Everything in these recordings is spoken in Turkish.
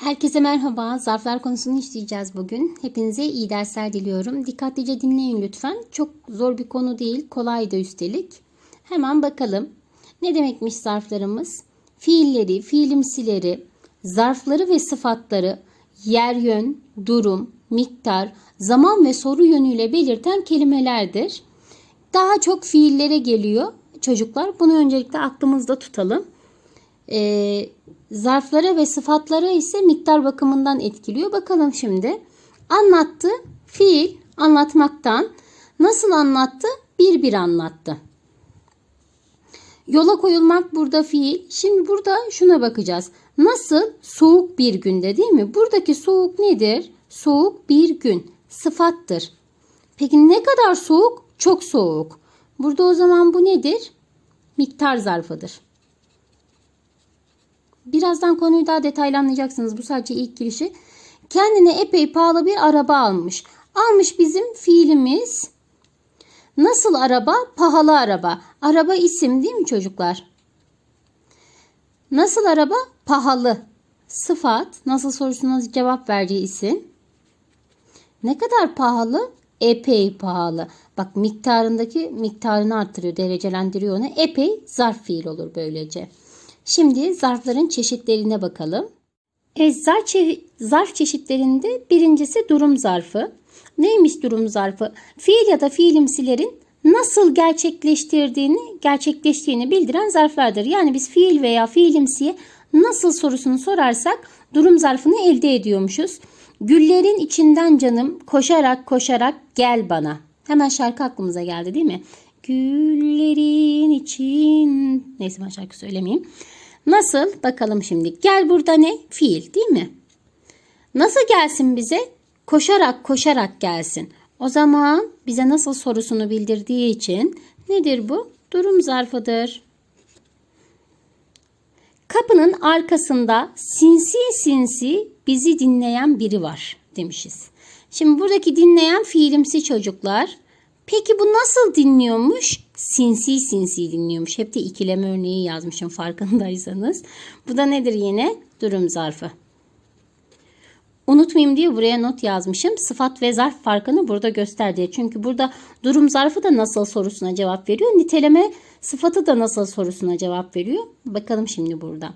Herkese merhaba. Zarflar konusunu işleyeceğiz bugün. Hepinize iyi dersler diliyorum. Dikkatlice dinleyin lütfen. Çok zor bir konu değil. Kolay da üstelik. Hemen bakalım. Ne demekmiş zarflarımız? Fiilleri, fiilimsileri, zarfları ve sıfatları yer yön, durum, miktar, zaman ve soru yönüyle belirten kelimelerdir. Daha çok fiillere geliyor çocuklar. Bunu öncelikle aklımızda tutalım. Ee, zarflara ve sıfatlara ise miktar bakımından etkiliyor. Bakalım şimdi. Anlattı, fiil anlatmaktan. Nasıl anlattı? Bir bir anlattı. Yola koyulmak burada fiil. Şimdi burada şuna bakacağız. Nasıl? Soğuk bir günde değil mi? Buradaki soğuk nedir? Soğuk bir gün. Sıfattır. Peki ne kadar soğuk? Çok soğuk. Burada o zaman bu nedir? Miktar zarfıdır. Birazdan konuyu daha detaylı anlayacaksınız. Bu sadece ilk girişi. Kendine epey pahalı bir araba almış. Almış bizim fiilimiz. Nasıl araba? Pahalı araba. Araba isim değil mi çocuklar? Nasıl araba? Pahalı. Sıfat. Nasıl sorusuna cevap vereceği isim. Ne kadar pahalı? Epey pahalı. Bak miktarındaki miktarını artırıyor, derecelendiriyor onu. Epey zarf fiil olur böylece. Şimdi zarfların çeşitlerine bakalım. E, zarf, çe- zarf çeşitlerinde birincisi durum zarfı. Neymiş durum zarfı? Fiil ya da fiilimsilerin nasıl gerçekleştirdiğini, gerçekleştiğini bildiren zarflardır. Yani biz fiil veya fiilimsiye nasıl sorusunu sorarsak durum zarfını elde ediyormuşuz. Güllerin içinden canım koşarak koşarak gel bana. Hemen şarkı aklımıza geldi değil mi? Güllerin için... Neyse ben şarkı söylemeyeyim. Nasıl? Bakalım şimdi. Gel burada ne? Fiil değil mi? Nasıl gelsin bize? Koşarak koşarak gelsin. O zaman bize nasıl sorusunu bildirdiği için nedir bu? Durum zarfıdır. Kapının arkasında sinsi sinsi bizi dinleyen biri var demişiz. Şimdi buradaki dinleyen fiilimsi çocuklar. Peki bu nasıl dinliyormuş? Sinsi sinsi dinliyormuş. Hep de ikileme örneği yazmışım farkındaysanız. Bu da nedir yine? Durum zarfı. Unutmayayım diye buraya not yazmışım. Sıfat ve zarf farkını burada göster diye. Çünkü burada durum zarfı da nasıl sorusuna cevap veriyor. Niteleme sıfatı da nasıl sorusuna cevap veriyor. Bakalım şimdi burada.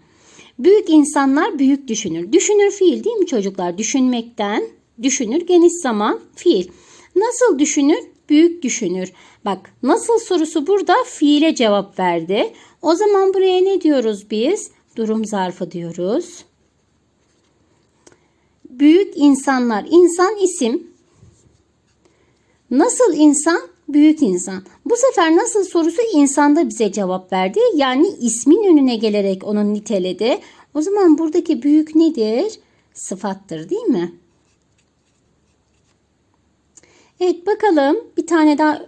Büyük insanlar büyük düşünür. Düşünür fiil değil mi çocuklar? Düşünmekten düşünür geniş zaman fiil. Nasıl düşünür? Büyük düşünür. Bak nasıl sorusu burada fiile cevap verdi. O zaman buraya ne diyoruz biz? Durum zarfı diyoruz. Büyük insanlar. İnsan isim. Nasıl insan? Büyük insan. Bu sefer nasıl sorusu insanda bize cevap verdi. Yani ismin önüne gelerek onu niteledi. O zaman buradaki büyük nedir? Sıfattır değil mi? Evet bakalım bir tane daha.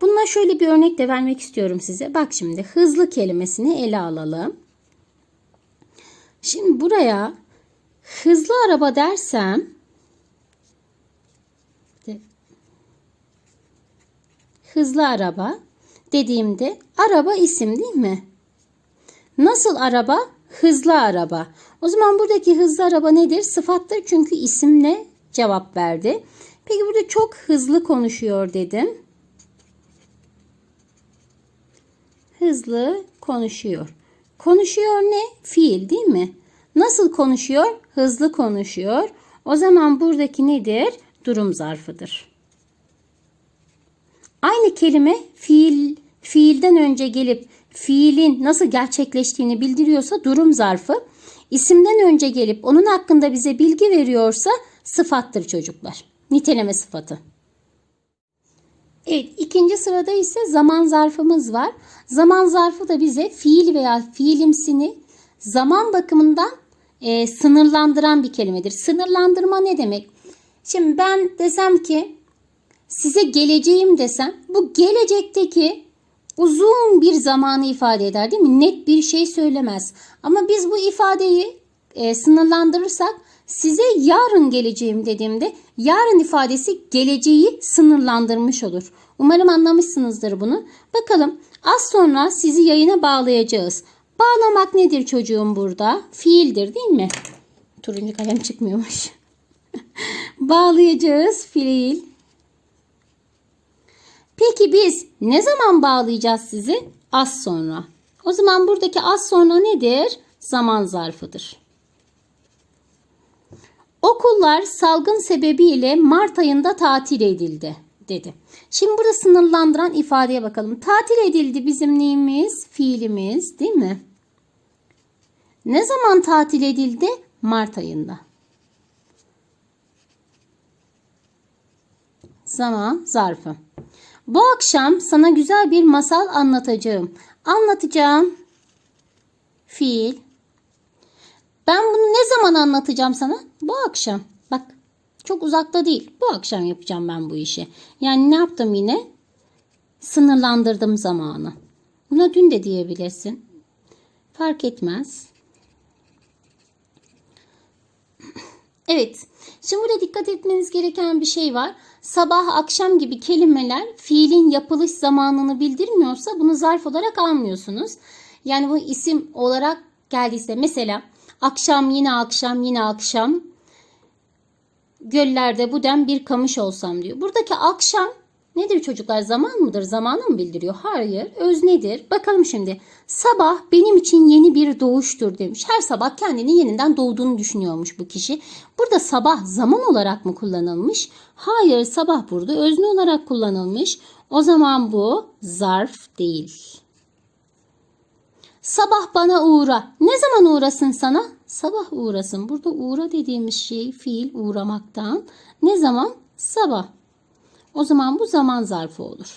Bununla şöyle bir örnek de vermek istiyorum size. Bak şimdi hızlı kelimesini ele alalım. Şimdi buraya hızlı araba dersem hızlı araba dediğimde araba isim değil mi? Nasıl araba? Hızlı araba. O zaman buradaki hızlı araba nedir? Sıfattır çünkü isimle cevap verdi. Peki burada çok hızlı konuşuyor dedim. Hızlı konuşuyor. Konuşuyor ne? Fiil değil mi? Nasıl konuşuyor? Hızlı konuşuyor. O zaman buradaki nedir? Durum zarfıdır. Aynı kelime fiil fiilden önce gelip fiilin nasıl gerçekleştiğini bildiriyorsa durum zarfı. İsimden önce gelip onun hakkında bize bilgi veriyorsa sıfattır çocuklar. Niteleme sıfatı. Evet ikinci sırada ise zaman zarfımız var. Zaman zarfı da bize fiil veya fiilimsini zaman bakımından e, sınırlandıran bir kelimedir. Sınırlandırma ne demek? Şimdi ben desem ki size geleceğim desem bu gelecekteki uzun bir zamanı ifade eder değil mi? Net bir şey söylemez. Ama biz bu ifadeyi e, sınırlandırırsak size yarın geleceğim dediğimde yarın ifadesi geleceği sınırlandırmış olur. Umarım anlamışsınızdır bunu. Bakalım az sonra sizi yayına bağlayacağız. Bağlamak nedir çocuğum burada? Fiildir değil mi? turuncu kalem çıkmıyormuş. Bağlayacağız fiil. Peki biz ne zaman bağlayacağız sizi? Az sonra. O zaman buradaki az sonra nedir? Zaman zarfıdır. Okullar salgın sebebiyle Mart ayında tatil edildi dedi. Şimdi burada sınırlandıran ifadeye bakalım. Tatil edildi bizim neyimiz? Fiilimiz değil mi? Ne zaman tatil edildi? Mart ayında. Zaman zarfı. Bu akşam sana güzel bir masal anlatacağım. Anlatacağım fiil. Ben bunu ne zaman anlatacağım sana? Bu akşam. Bak çok uzakta değil. Bu akşam yapacağım ben bu işi. Yani ne yaptım yine? Sınırlandırdım zamanı. Buna dün de diyebilirsin. Fark etmez. Evet. Şimdi burada dikkat etmeniz gereken bir şey var. Sabah, akşam gibi kelimeler fiilin yapılış zamanını bildirmiyorsa bunu zarf olarak almıyorsunuz. Yani bu isim olarak geldiyse mesela akşam yine akşam yine akşam göllerde bu dem bir kamış olsam diyor. Buradaki akşam nedir çocuklar? Zaman mıdır? Zamanı mı bildiriyor? Hayır. Öz nedir? Bakalım şimdi. Sabah benim için yeni bir doğuştur demiş. Her sabah kendini yeniden doğduğunu düşünüyormuş bu kişi. Burada sabah zaman olarak mı kullanılmış? Hayır sabah burada özne olarak kullanılmış. O zaman bu zarf değil. Sabah bana uğra. Ne zaman uğrasın sana? Sabah uğrasın. Burada uğra dediğimiz şey fiil uğramaktan. Ne zaman? Sabah. O zaman bu zaman zarfı olur.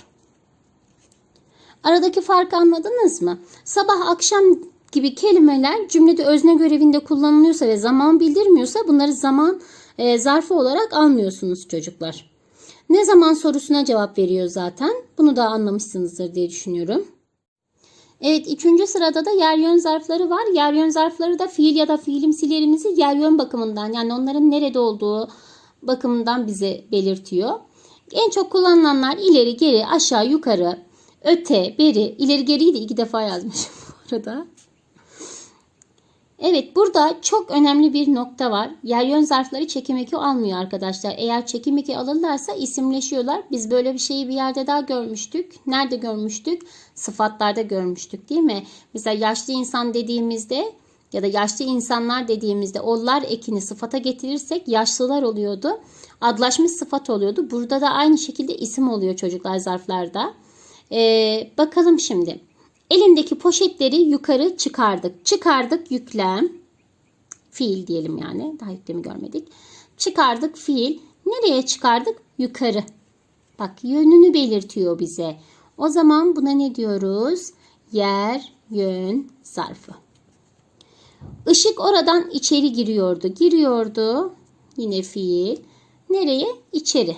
Aradaki farkı anladınız mı? Sabah akşam gibi kelimeler cümlede özne görevinde kullanılıyorsa ve zaman bildirmiyorsa bunları zaman e, zarfı olarak almıyorsunuz çocuklar. Ne zaman sorusuna cevap veriyor zaten. Bunu da anlamışsınızdır diye düşünüyorum. Evet üçüncü sırada da yer yön zarfları var. Yer yön zarfları da fiil ya da fiilimsilerimizi yer yön bakımından yani onların nerede olduğu bakımından bize belirtiyor. En çok kullanılanlar ileri, geri, aşağı, yukarı, öte, beri. İleri geriyi de iki defa yazmışım bu arada. Evet burada çok önemli bir nokta var. Yer yön zarfları çekim eki almıyor arkadaşlar. Eğer çekim eki alırlarsa isimleşiyorlar. Biz böyle bir şeyi bir yerde daha görmüştük. Nerede görmüştük? Sıfatlarda görmüştük değil mi? Mesela yaşlı insan dediğimizde ya da yaşlı insanlar dediğimizde onlar ekini sıfata getirirsek yaşlılar oluyordu. Adlaşmış sıfat oluyordu. Burada da aynı şekilde isim oluyor çocuklar zarflarda. Ee, bakalım şimdi. Elindeki poşetleri yukarı çıkardık. Çıkardık yüklem. Fiil diyelim yani. Daha yüklemi görmedik. Çıkardık fiil. Nereye çıkardık? Yukarı. Bak yönünü belirtiyor bize. O zaman buna ne diyoruz? Yer, yön, zarfı. Işık oradan içeri giriyordu. Giriyordu. Yine fiil. Nereye? İçeri.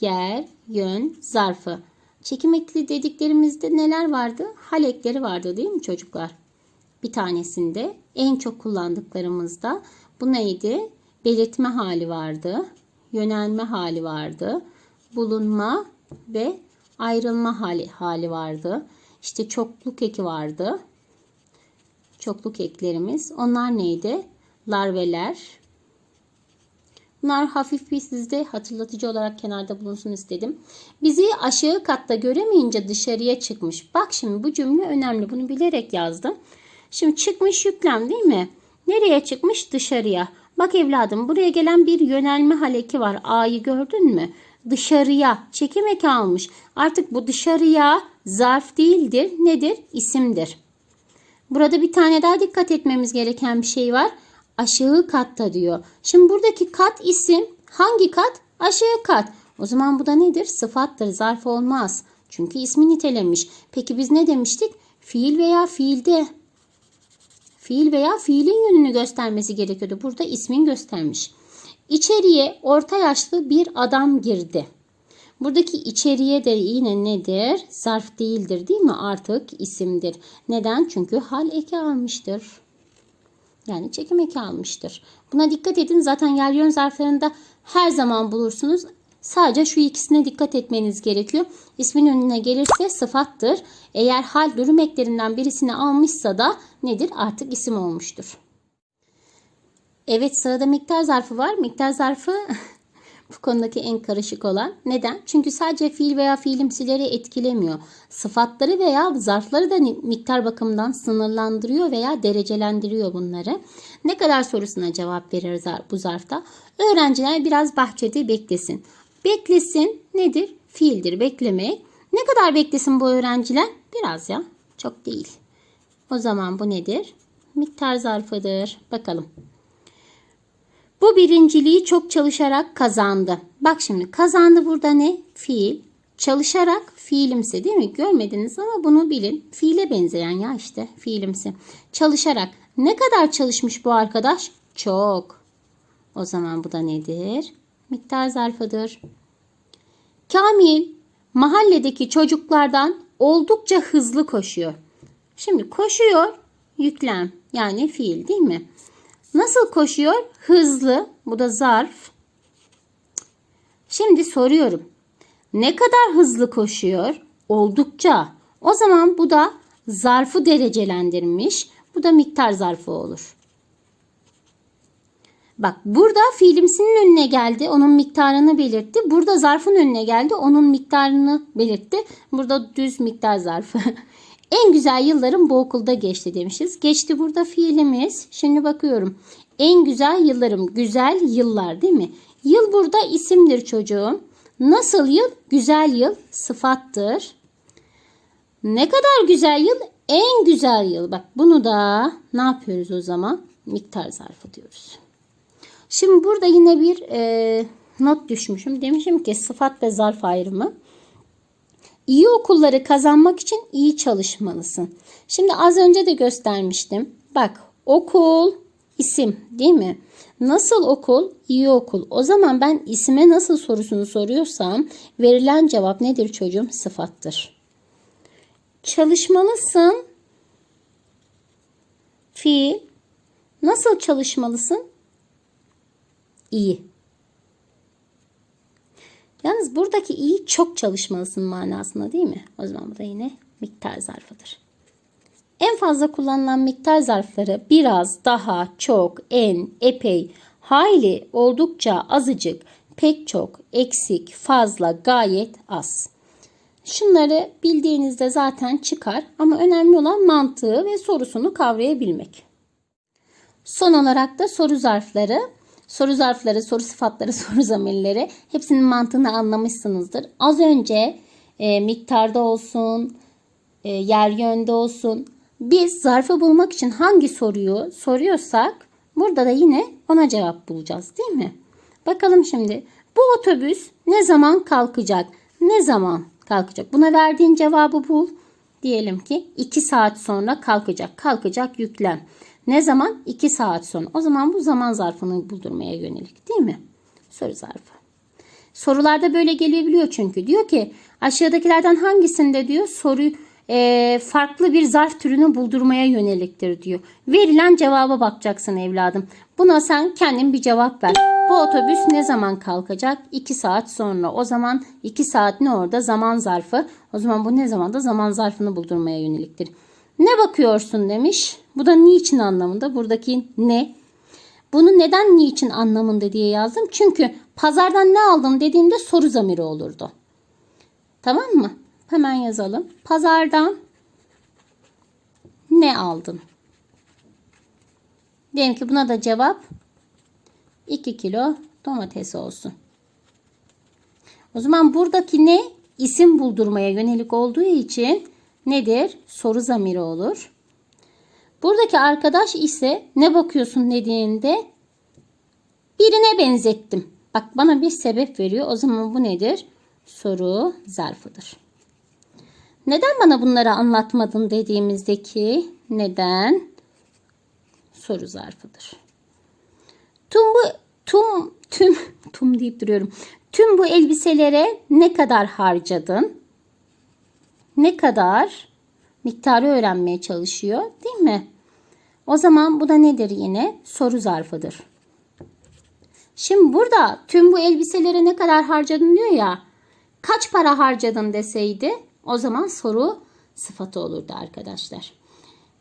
Yer, yön, zarfı. Çekim ekli dediklerimizde neler vardı? Hal ekleri vardı değil mi çocuklar? Bir tanesinde en çok kullandıklarımızda bu neydi? Belirtme hali vardı. Yönelme hali vardı. Bulunma ve ayrılma hali, hali vardı. İşte çokluk eki vardı. Çokluk eklerimiz. Onlar neydi? Larveler. Bunlar hafif bir sizde hatırlatıcı olarak kenarda bulunsun istedim. Bizi aşağı katta göremeyince dışarıya çıkmış. Bak şimdi bu cümle önemli. Bunu bilerek yazdım. Şimdi çıkmış yüklem değil mi? Nereye çıkmış? Dışarıya. Bak evladım buraya gelen bir yönelme haleki var. A'yı gördün mü? Dışarıya. Çekim eki almış. Artık bu dışarıya zarf değildir. Nedir? İsimdir. Burada bir tane daha dikkat etmemiz gereken bir şey var. Aşağı katta diyor. Şimdi buradaki kat isim hangi kat? Aşağı kat. O zaman bu da nedir? Sıfattır. Zarf olmaz. Çünkü ismi nitelemiş. Peki biz ne demiştik? Fiil veya fiilde. Fiil veya fiilin yönünü göstermesi gerekiyordu. Burada ismin göstermiş. İçeriye orta yaşlı bir adam girdi. Buradaki içeriye de yine nedir? Zarf değildir değil mi? Artık isimdir. Neden? Çünkü hal eki almıştır. Yani çekim eki almıştır. Buna dikkat edin. Zaten yer yön zarflarında her zaman bulursunuz. Sadece şu ikisine dikkat etmeniz gerekiyor. İsmin önüne gelirse sıfattır. Eğer hal durum eklerinden birisini almışsa da nedir? Artık isim olmuştur. Evet sırada miktar zarfı var. Miktar zarfı bu konudaki en karışık olan. Neden? Çünkü sadece fiil veya fiilimsileri etkilemiyor. Sıfatları veya zarfları da miktar bakımından sınırlandırıyor veya derecelendiriyor bunları. Ne kadar sorusuna cevap verir bu zarfta? Öğrenciler biraz bahçede beklesin. Beklesin nedir? Fiildir beklemek. Ne kadar beklesin bu öğrenciler? Biraz ya. Çok değil. O zaman bu nedir? Miktar zarfıdır. Bakalım. Bu birinciliği çok çalışarak kazandı. Bak şimdi kazandı burada ne? Fiil. Çalışarak fiilimsi değil mi? Görmediniz ama bunu bilin. Fiile benzeyen ya işte fiilimsi. Çalışarak. Ne kadar çalışmış bu arkadaş? Çok. O zaman bu da nedir? Miktar zarfıdır. Kamil mahalledeki çocuklardan oldukça hızlı koşuyor. Şimdi koşuyor yüklem yani fiil değil mi? Nasıl koşuyor? Hızlı. Bu da zarf. Şimdi soruyorum. Ne kadar hızlı koşuyor? Oldukça. O zaman bu da zarfı derecelendirmiş. Bu da miktar zarfı olur. Bak burada fiilimsinin önüne geldi. Onun miktarını belirtti. Burada zarfın önüne geldi. Onun miktarını belirtti. Burada düz miktar zarfı. en güzel yıllarım bu okulda geçti demişiz. Geçti burada fiilimiz. Şimdi bakıyorum. En güzel yıllarım. Güzel yıllar değil mi? Yıl burada isimdir çocuğum. Nasıl yıl? Güzel yıl sıfattır. Ne kadar güzel yıl? En güzel yıl. Bak bunu da ne yapıyoruz o zaman? Miktar zarfı diyoruz. Şimdi burada yine bir e, not düşmüşüm. Demişim ki sıfat ve zarf ayrımı. İyi okulları kazanmak için iyi çalışmalısın. Şimdi az önce de göstermiştim. Bak okul isim değil mi? Nasıl okul? İyi okul. O zaman ben isime nasıl sorusunu soruyorsam verilen cevap nedir çocuğum? Sıfattır. Çalışmalısın. Fiil. Nasıl çalışmalısın? İyi. Yalnız buradaki iyi çok çalışmalısın manasında değil mi? O zaman bu da yine miktar zarfıdır. En fazla kullanılan miktar zarfları biraz, daha, çok, en, epey, hayli, oldukça, azıcık, pek çok, eksik, fazla, gayet az. Şunları bildiğinizde zaten çıkar ama önemli olan mantığı ve sorusunu kavrayabilmek. Son olarak da soru zarfları. Soru zarfları, soru sıfatları, soru zamirleri hepsinin mantığını anlamışsınızdır. Az önce e, miktarda olsun, e, yer yönde olsun. Biz zarfı bulmak için hangi soruyu soruyorsak burada da yine ona cevap bulacağız değil mi? Bakalım şimdi bu otobüs ne zaman kalkacak? Ne zaman kalkacak? Buna verdiğin cevabı bul. Diyelim ki 2 saat sonra kalkacak. Kalkacak yüklem. Ne zaman? 2 saat sonra. O zaman bu zaman zarfını buldurmaya yönelik değil mi? Soru zarfı. Sorularda böyle gelebiliyor çünkü. Diyor ki aşağıdakilerden hangisinde diyor soru e, farklı bir zarf türünü buldurmaya yöneliktir diyor. Verilen cevaba bakacaksın evladım. Buna sen kendin bir cevap ver. Bu otobüs ne zaman kalkacak? 2 saat sonra. O zaman 2 saat ne orada? Zaman zarfı. O zaman bu ne zamanda? Zaman zarfını buldurmaya yöneliktir. Ne bakıyorsun demiş. Bu da niçin anlamında. Buradaki ne? Bunu neden niçin anlamında diye yazdım. Çünkü pazardan ne aldın dediğimde soru zamiri olurdu. Tamam mı? Hemen yazalım. Pazardan ne aldın? Diyelim ki buna da cevap 2 kilo domates olsun. O zaman buradaki ne? İsim buldurmaya yönelik olduğu için nedir? Soru zamiri olur. Buradaki arkadaş ise ne bakıyorsun dediğinde birine benzettim. Bak bana bir sebep veriyor. O zaman bu nedir? Soru zarfıdır. Neden bana bunları anlatmadın dediğimizdeki neden soru zarfıdır. Tüm bu tüm tüm tüm deyip duruyorum. Tüm bu elbiselere ne kadar harcadın? Ne kadar miktarı öğrenmeye çalışıyor, değil mi? O zaman bu da nedir yine? Soru zarfıdır. Şimdi burada tüm bu elbiselere ne kadar harcadın diyor ya. Kaç para harcadın deseydi o zaman soru sıfatı olurdu arkadaşlar.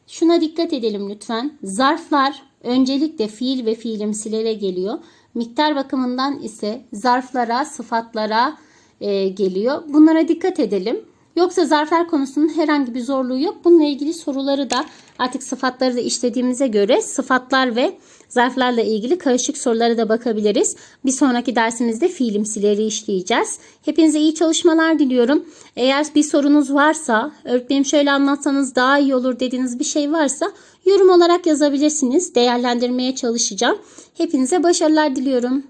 Şuna dikkat edelim lütfen. Zarflar öncelikle fiil ve fiilimsilere geliyor. Miktar bakımından ise zarflara, sıfatlara e, geliyor. Bunlara dikkat edelim. Yoksa zarflar konusunun herhangi bir zorluğu yok. Bununla ilgili soruları da artık sıfatları da işlediğimize göre sıfatlar ve zarflarla ilgili karışık sorulara da bakabiliriz. Bir sonraki dersimizde fiilimsileri işleyeceğiz. Hepinize iyi çalışmalar diliyorum. Eğer bir sorunuz varsa, öğretmenim şöyle anlatsanız daha iyi olur dediğiniz bir şey varsa yorum olarak yazabilirsiniz. Değerlendirmeye çalışacağım. Hepinize başarılar diliyorum.